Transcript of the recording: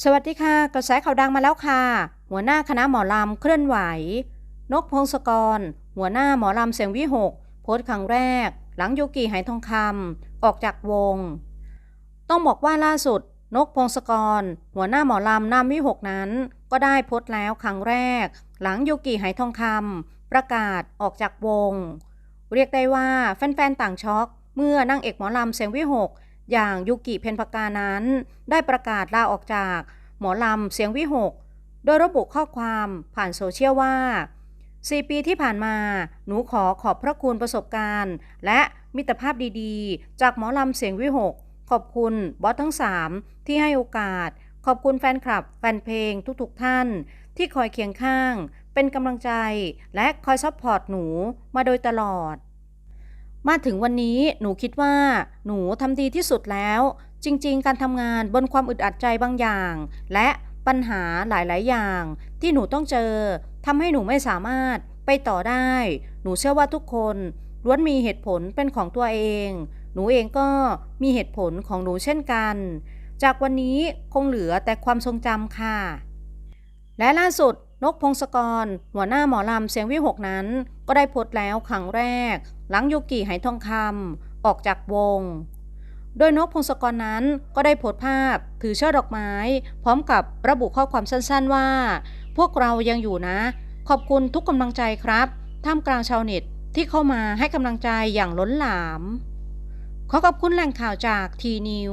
สวัสดีค่ะ กระแสข่าวดังมาแล้วค่ะ หัวหน้าคณะหมอลำเคลื่อนไหว นกพงศกร หัวหน้าหมอลำเสียงวิหก โพสต์ครั้งแรก หลังยูกิหายทองคำออกจากวง ต้องบอกว่าล่าสุด นกพงศกร หัวหน้าหมอลำนามวิหกนั้น ก็ได้โพสต์แล้วครั้งแรก หลังยูกิหายทองคำประกาศออกจากวง เรียกได้ว่าแฟนๆต่างช็อก เมื่อนางเอกหมอลำเสียงวิหก อย่างยูกิเพนปากานั้น ได้ประกาศลาออกจาก หมอลำเสียงวิหก โดยระบุข้อความผ่านโซเชียลว่า4ปีที่ผ่านมา หนูขอขอบพระคุณประสบการณ์ และมิตรภาพดีๆ จากหมอลำเสียงวิหก ขอบคุณบอสทั้ง 3 ที่ให้โอกาส ขอบคุณแฟนคลับ แฟนเพลงทุกๆท่าน ที่คอยเคียงข้าง เป็นกำลังใจ และคอยซัพพอร์ตหนูมาโดยตลอด มาถึงวันนี้หนูคิดว่าหนูทำดีที่สุดแล้ว จริง ๆ การทำงานบนความอึดอัดใจบางอย่าง และปัญหาหลาย ๆ อย่าง ที่หนูต้องเจอทำให้หนูไม่สามารถไปต่อได้ หนูเชื่อว่าทุกคนล้วนมีเหตุผลเป็นของตัวเอง หนูเองก็มีเหตุผลของหนูเช่นกัน จากวันนี้คงเหลือแต่ความทรงจำค่ะ และล่าสุด นกพงศกร หัวหน้าหมอลำเสียงวิหกนั้น ก็ได้โพสต์แล้วครั้งแรก หลังยูกิหายทองคำออกจากวง โดยนกพงศกรนั้นก็ได้โพสต์ภาพถือช่อดอกไม้ พร้อมกับระบุข้อความสั้นๆว่า พวกเรายังอยู่นะ ขอบคุณทุกกำลังใจครับ ท่ามกลางชาวเน็ตที่เข้ามาให้กำลังใจอย่างล้นหลาม ขอขอบคุณแหล่งข่าวจากทีนิว